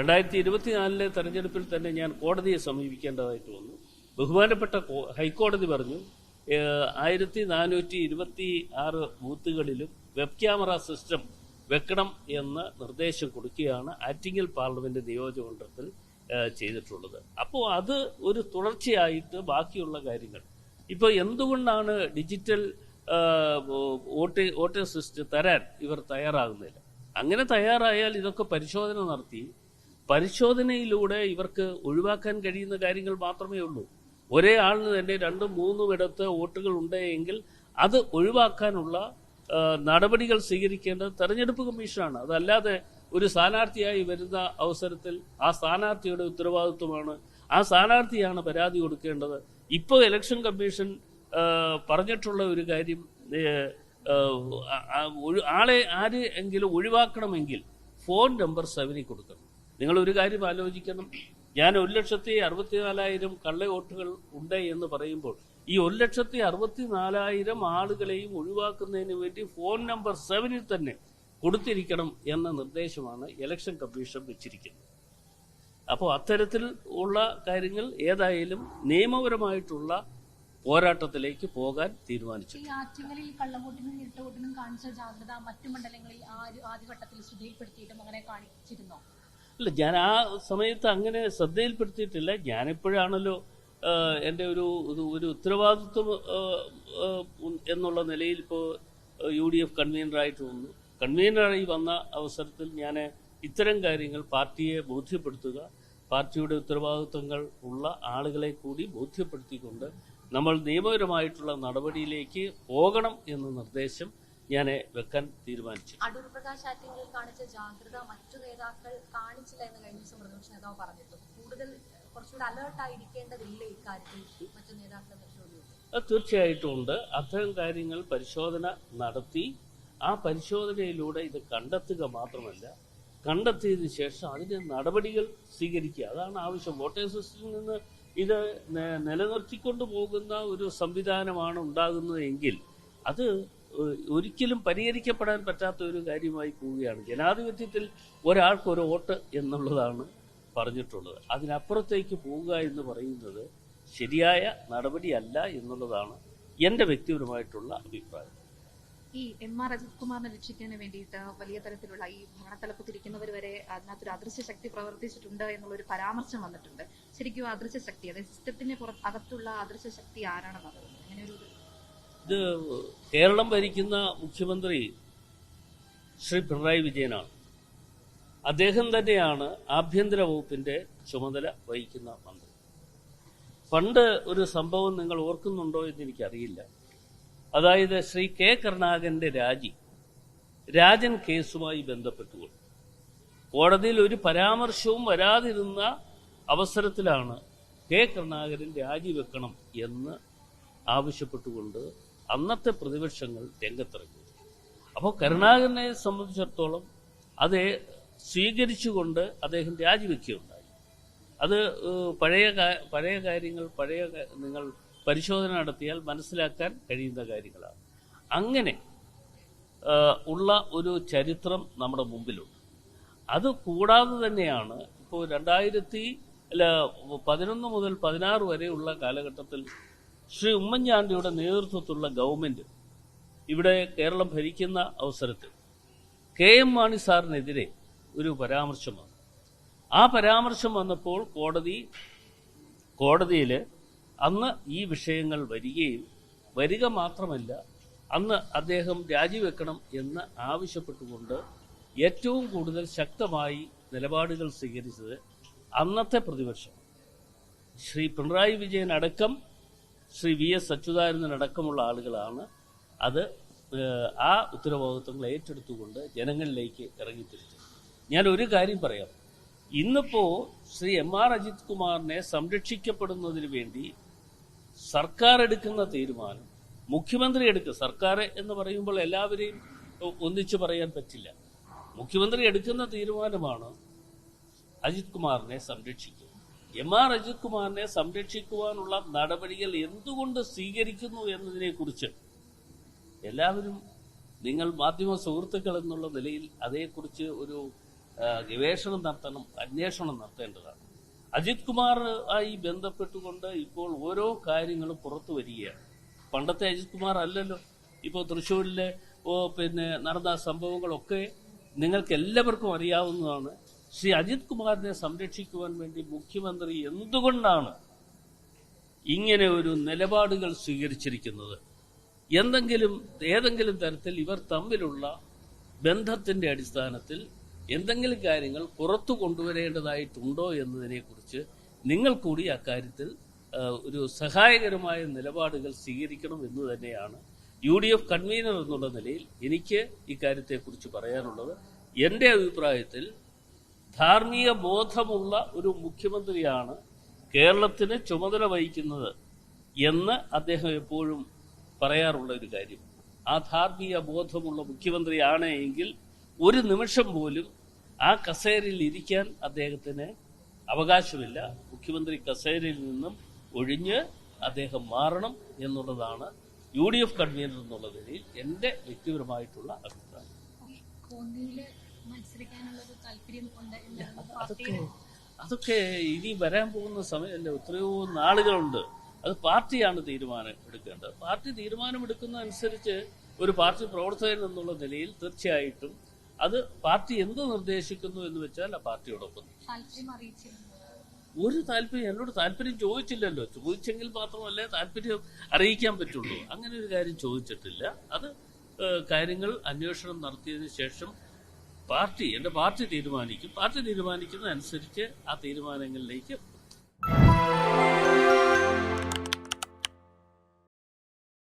രണ്ടായിരത്തി ഇരുപത്തിനാലിലെ തെരഞ്ഞെടുപ്പിൽ തന്നെ ഞാൻ കോടതിയെ സമീപിക്കേണ്ടതായിട്ട് വന്നു. ബഹുമാനപ്പെട്ട ഹൈക്കോടതി പറഞ്ഞു ആയിരത്തി നാനൂറ്റി ഇരുപത്തി ആറ് ബൂത്തുകളിലും വെബ് ക്യാമറ സിസ്റ്റം വെക്കണം എന്ന നിർദ്ദേശം കൊടുക്കുകയാണ് ആറ്റിങ്ങൽ പാർലമെന്റ് നിയോജകമണ്ഡലത്തിൽ ചെയ്തിട്ടുള്ളത്. അപ്പോൾ അത് ഒരു തുടർച്ചയായിട്ട് ബാക്കിയുള്ള കാര്യങ്ങൾ. ഇപ്പോൾ എന്തുകൊണ്ടാണ് ഡിജിറ്റൽ വോട്ട് വോട്ടിംഗ് സിസ്റ്റം തരാൻ ഇവർ തയ്യാറാകുന്നില്ല? അങ്ങനെ തയ്യാറായാൽ ഇതൊക്കെ പരിശോധന നടത്തി പരിശോധനയിലൂടെ ഇവർക്ക് ഒഴിവാക്കാൻ കഴിയുന്ന കാര്യങ്ങൾ മാത്രമേ ഉള്ളൂ. ഒരേ ആളിന് തന്നെ രണ്ടും മൂന്നും ഇടത്ത് വോട്ടുകൾ ഉണ്ടെങ്കിൽ അത് ഒഴിവാക്കാനുള്ള നടപടികൾ സ്വീകരിക്കേണ്ടത് തെരഞ്ഞെടുപ്പ് കമ്മീഷനാണ്. അതല്ലാതെ ഒരു സ്ഥാനാർത്ഥിയായി വരുന്ന അവസരത്തിൽ ആ സ്ഥാനാർത്ഥിയുടെ ഉത്തരവാദിത്വമാണ്. ആ സ്ഥാനാർത്ഥിയാണ് പരാതി കൊടുക്കേണ്ടത്. ഇപ്പോൾ ഇലക്ഷൻ കമ്മീഷൻ പറഞ്ഞിട്ടുള്ള ഒരു കാര്യം ആളെ ആര് എങ്കിലും ഒഴിവാക്കണമെങ്കിൽ ഫോൺ നമ്പർ സെവനിൽ കൊടുക്കണം. നിങ്ങൾ ഒരു കാര്യം ആലോചിക്കണം. ഞാൻ ഒരു ലക്ഷത്തി അറുപത്തിനാലായിരം കള്ള വോട്ടുകൾ ഉണ്ട് എന്ന് പറയുമ്പോൾ ഈ ഒരു ലക്ഷത്തി അറുപത്തിനാലായിരം ആളുകളെയും ഒഴിവാക്കുന്നതിന് വേണ്ടി ഫോൺ നമ്പർ സെവനിൽ തന്നെ കൊടുത്തിരിക്കണം എന്ന നിർദ്ദേശമാണ് ഇലക്ഷൻ കമ്മീഷൻ വെച്ചിരിക്കുന്നത്. അപ്പോൾ അത്തരത്തിൽ ഉള്ള കാര്യങ്ങൾ ഏതായാലും നിയമപരമായിട്ടുള്ള പോരാട്ടത്തിലേക്ക് പോകാൻ തീരുമാനിച്ചു. ഈ കള്ളവോട്ടിനും കാണിച്ച ജാഗ്രത മറ്റു മണ്ഡലങ്ങളിൽ ആദ്യഘട്ടത്തിൽ ശ്രദ്ധയിൽപ്പെടുത്തിയിട്ടും അങ്ങനെ കാണിച്ചിരുന്നോ? അല്ല ഞാൻ ആ സമയത്ത് അങ്ങനെ ശ്രദ്ധയിൽപ്പെടുത്തിയിട്ടില്ല. ഞാനിപ്പോഴാണല്ലോ എന്റെ ഒരു ഒരു- ഉത്തരവാദിത്വം എന്നുള്ള നിലയിൽ ഇപ്പോൾ യു ഡി എഫ് കൺവീനറായിട്ട് വന്നു കൺവീനറായി വന്ന അവസരത്തിൽ ഞാൻ ഇത്തരം കാര്യങ്ങൾ പാർട്ടിയെ ബോധ്യപ്പെടുത്തുക പാർട്ടിയുടെ ഉത്തരവാദിത്വങ്ങൾ ഉള്ള ആളുകളെ കൂടി ബോധ്യപ്പെടുത്തിക്കൊണ്ട് നമ്മൾ നിയമപരമായിട്ടുള്ള നടപടിയിലേക്ക് പോകണം എന്ന നിർദ്ദേശം ഞാൻ വെക്കാൻ തീരുമാനിച്ചു. അടൂർ പ്രകാശ് ആറ്റിങ്ങളിൽ കാണിച്ച ജാഗ്രത മറ്റു നേതാക്കൾ കാണിച്ചില്ല എന്ന് കഴിഞ്ഞ ദിവസം പ്രതിപക്ഷ നേതാവ് പറഞ്ഞിട്ടു. കൂടുതൽ കുറച്ചുകൂടി അലേർട്ട് ആയിരിക്കേണ്ടതില്ലേ ഇക്കാര്യത്തിൽ? മറ്റു നേതാക്കളെ അത് തീർച്ചയായിട്ടും ഉണ്ട്. അത്തരം കാര്യങ്ങൾ പരിശോധന നടത്തി. ആ പരിശോധനയിലൂടെ ഇത് കണ്ടെത്തുക മാത്രമല്ല കണ്ടെത്തിയതിനു ശേഷം അതിന് നടപടികൾ സ്വീകരിക്കുക. അതാണ് ആവശ്യം. വോട്ടേഴ്സ് ലിസ്റ്റിൽ നിന്ന് ഇത് നിലനിർത്തിക്കൊണ്ടു പോകുന്ന ഒരു സംവിധാനമാണ് ഉണ്ടാകുന്നത് എങ്കിൽ അത് ഒരിക്കലും പരിഹരിക്കപ്പെടാൻ പറ്റാത്ത ഒരു കാര്യമായി പോവുകയാണ്. ജനാധിപത്യത്തിൽ ഒരാൾക്കൊരു വോട്ട് എന്നുള്ളതാണ് പറഞ്ഞിട്ടുള്ളത്. അതിനപ്പുറത്തേക്ക് പോവുക എന്ന് പറയുന്നത് ശരിയായ നടപടിയല്ല എന്നുള്ളതാണ് എന്റെ വ്യക്തിപരമായിട്ടുള്ള അഭിപ്രായം. ഈ എം ആർ അജിത് കുമാറിനെ രക്ഷിക്കാൻ വേണ്ടിയിട്ട് വലിയ തരത്തിലുള്ള ഈ ഭരണത്തലപ്പത്തിരിക്കുന്നവർ വരെ അതിനകത്തൊരു അദൃശ്യ ശക്തി പ്രവർത്തിച്ചിട്ടുണ്ട് എന്നുള്ള ഒരു പരാമർശം വന്നിട്ടുണ്ട്. ശരിക്കും അദൃശ്യ ശക്തി അതായത് സിസ്റ്റത്തിന് പുറത്ത് അകത്തുള്ള അദൃശ്യ ശക്തി ആരാണെന്ന് പറയുന്നത് അങ്ങനെ ഒരു ഇത് കേരളം ഭരിക്കുന്ന മുഖ്യമന്ത്രി ശ്രീ പിണറായി വിജയനാണ്. അദ്ദേഹം തന്നെയാണ് ആഭ്യന്തര വകുപ്പിന്റെ ചുമതല വഹിക്കുന്ന മന്ത്രി. പണ്ട് ഒരു സംഭവം നിങ്ങൾ ഓർക്കുന്നുണ്ടോ എന്ന് എനിക്കറിയില്ല. അതായത് ശ്രീ കെ കരുണാകരന്റെ രാജി രാജൻ കേസുമായി ബന്ധപ്പെട്ടുകൊണ്ട്. കോടതിയിൽ ഒരു പരാമർശവും വരാതിരുന്ന അവസരത്തിലാണ് കെ കരുണാകരൻ രാജിവെക്കണം എന്ന് ആവശ്യപ്പെട്ടുകൊണ്ട് അന്നത്തെ പ്രതിപക്ഷങ്ങൾ രംഗത്തിറങ്ങി. അപ്പോൾ കരുണാകരനെ സംബന്ധിച്ചിടത്തോളം അത് സ്വീകരിച്ചുകൊണ്ട് അദ്ദേഹം രാജിവെക്കുകയുണ്ടായി. അത് പഴയ പഴയ കാര്യങ്ങൾ പഴയ നിങ്ങൾ പരിശോധന നടത്തിയാൽ മനസ്സിലാക്കാൻ കഴിയുന്ന കാര്യങ്ങളാണ്. അങ്ങനെ ഉള്ള ഒരു ചരിത്രം നമ്മുടെ മുമ്പിലുണ്ട്. അത് കൂടാതെ തന്നെയാണ് ഇപ്പോൾ രണ്ടായിരത്തി അല്ല പതിനൊന്ന് മുതൽ പതിനാറ് വരെയുള്ള കാലഘട്ടത്തിൽ ശ്രീ ഉമ്മൻചാണ്ടിയുടെ നേതൃത്വത്തിലുള്ള ഗവൺമെന്റ് ഇവിടെ കേരളം ഭരിക്കുന്ന അവസരത്തിൽ കെ എം മാണി സാറിനെതിരെ ഒരു പരാമർശം വന്നു. ആ പരാമർശം വന്നപ്പോൾ കോടതി കോടതിയിൽ അന്ന് ഈ വിഷയങ്ങൾ വരികയും വരിക മാത്രമല്ല അന്ന് അദ്ദേഹം രാജിവെക്കണം എന്ന് ആവശ്യപ്പെട്ടുകൊണ്ട് ഏറ്റവും കൂടുതൽ ശക്തമായി നിലപാടുകൾ സ്വീകരിച്ചത് അന്നത്തെ പ്രതിപക്ഷം. ശ്രീ പിണറായി വിജയൻ അടക്കം ശ്രീ വി എസ് അച്യുതാനന്ദൻ ആളുകളാണ്. അത് ആ ഉത്തരവാദിത്വങ്ങൾ ഏറ്റെടുത്തുകൊണ്ട് ജനങ്ങളിലേക്ക് ഇറങ്ങിത്തിരിച്ചു ഞാൻ ഒരു കാര്യം പറയാം. ഇന്നിപ്പോ ശ്രീ എം ആർ അജിത് കുമാറിനെ സംരക്ഷിക്കപ്പെടുന്നതിന് വേണ്ടി സർക്കാർ എടുക്കുന്ന തീരുമാനം മുഖ്യമന്ത്രി എടുക്കുക സർക്കാർ എന്ന് പറയുമ്പോൾ എല്ലാവരെയും ഒന്നിച്ചു പറയാൻ പറ്റില്ല. മുഖ്യമന്ത്രി എടുക്കുന്ന തീരുമാനമാണ് അജിത് കുമാറിനെ സംരക്ഷിക്കുക. എം ആർ അജിത് കുമാറിനെ സംരക്ഷിക്കുവാനുള്ള നടപടികൾ എന്തുകൊണ്ട് സ്വീകരിക്കുന്നു എന്നതിനെ കുറിച്ച് എല്ലാവരും നിങ്ങൾ മാധ്യമ സുഹൃത്തുക്കൾ എന്നുള്ള നിലയിൽ അതേക്കുറിച്ച് ഒരു ഗവേഷണം നടത്തണം അന്വേഷണം നടത്തേണ്ടതാണ്. അജിത് കുമാർ ആയി ബന്ധപ്പെട്ടുകൊണ്ട് ഇപ്പോൾ ഓരോ കാര്യങ്ങളും പുറത്തു വരികയാണ്. പണ്ടത്തെ അജിത് കുമാർ അല്ലല്ലോ. ഇപ്പോൾ തൃശ്ശൂരിലെ പിന്നെ നടന്ന സംഭവങ്ങളൊക്കെ നിങ്ങൾക്ക് എല്ലാവർക്കും അറിയാവുന്നതാണ്. ശ്രീ അജിത് കുമാറിനെ സംരക്ഷിക്കുവാൻ വേണ്ടി മുഖ്യമന്ത്രി എന്തുകൊണ്ടാണ് ഇങ്ങനെ ഒരു നിലപാടുകൾ സ്വീകരിച്ചിരിക്കുന്നത്? എന്തെങ്കിലും ഏതെങ്കിലും തരത്തിൽ ഇവർ തമ്മിലുള്ള ബന്ധത്തിന്റെ അടിസ്ഥാനത്തിൽ എന്തെങ്കിലും കാര്യങ്ങൾ പുറത്തു കൊണ്ടുവരേണ്ടതായിട്ടുണ്ടോ എന്നതിനെക്കുറിച്ച് നിങ്ങൾ കൂടി അക്കാര്യത്തിൽ ഒരു സഹായകരമായ നിലപാടുകൾ സ്വീകരിക്കണം എന്ന് തന്നെയാണ് യു ഡി എഫ് കൺവീനർ എന്നുള്ള നിലയിൽ എനിക്ക് ഇക്കാര്യത്തെക്കുറിച്ച് പറയാനുള്ളത്. എന്റെ അഭിപ്രായത്തിൽ ധാർമ്മിക ബോധമുള്ള ഒരു മുഖ്യമന്ത്രിയാണ് കേരളത്തിന് ചുമതല വഹിക്കുന്നത് എന്ന് അദ്ദേഹം എപ്പോഴും പറയാറുള്ള ഒരു കാര്യം. ആ ധാർമ്മിക ബോധമുള്ള മുഖ്യമന്ത്രിയാണ് എങ്കിൽ ഒരു നിമിഷം പോലും ആ കസേരയിൽ ഇരിക്കാൻ അദ്ദേഹത്തിന് അവകാശമില്ല. മുഖ്യമന്ത്രി കസേരയിൽ നിന്നും ഒഴിഞ്ഞ് അദ്ദേഹം മാറണം എന്നുള്ളതാണ് യു ഡി എഫ് കൺവീനർ എന്നുള്ള നിലയിൽ എന്റെ വ്യക്തിപരമായിട്ടുള്ള അഭിപ്രായം. അതൊക്കെ അതൊക്കെ ഇനി വരാൻ പോകുന്ന സമയമല്ല എത്രയോ നാളുകളുണ്ട്. അത് പാർട്ടിയാണ് തീരുമാനം എടുക്കേണ്ടത്. പാർട്ടി തീരുമാനമെടുക്കുന്ന അനുസരിച്ച് ഒരു പാർട്ടി പ്രവർത്തകൻ എന്നുള്ള നിലയിൽ തീർച്ചയായിട്ടും അത് പാർട്ടി എന്ത് നിർദ്ദേശിക്കുന്നു എന്ന് വെച്ചാൽ ആ പാർട്ടിയോടൊപ്പം താല്പര്യം ഒരു താല്പര്യം എന്നോട് താല്പര്യം ചോദിച്ചില്ലല്ലോ. ചോദിച്ചെങ്കിൽ മാത്രമല്ലേ താല്പര്യം അറിയിക്കാൻ പറ്റുള്ളൂ. അങ്ങനെ ഒരു കാര്യം ചോദിച്ചിട്ടില്ല. അത് കാര്യങ്ങൾ അന്വേഷണം നടത്തിയതിനു ശേഷം പാർട്ടി എന്റെ പാർട്ടി തീരുമാനിക്കും. പാർട്ടി തീരുമാനിക്കുന്ന അനുസരിച്ച് ആ തീരുമാനങ്ങളിലേക്ക്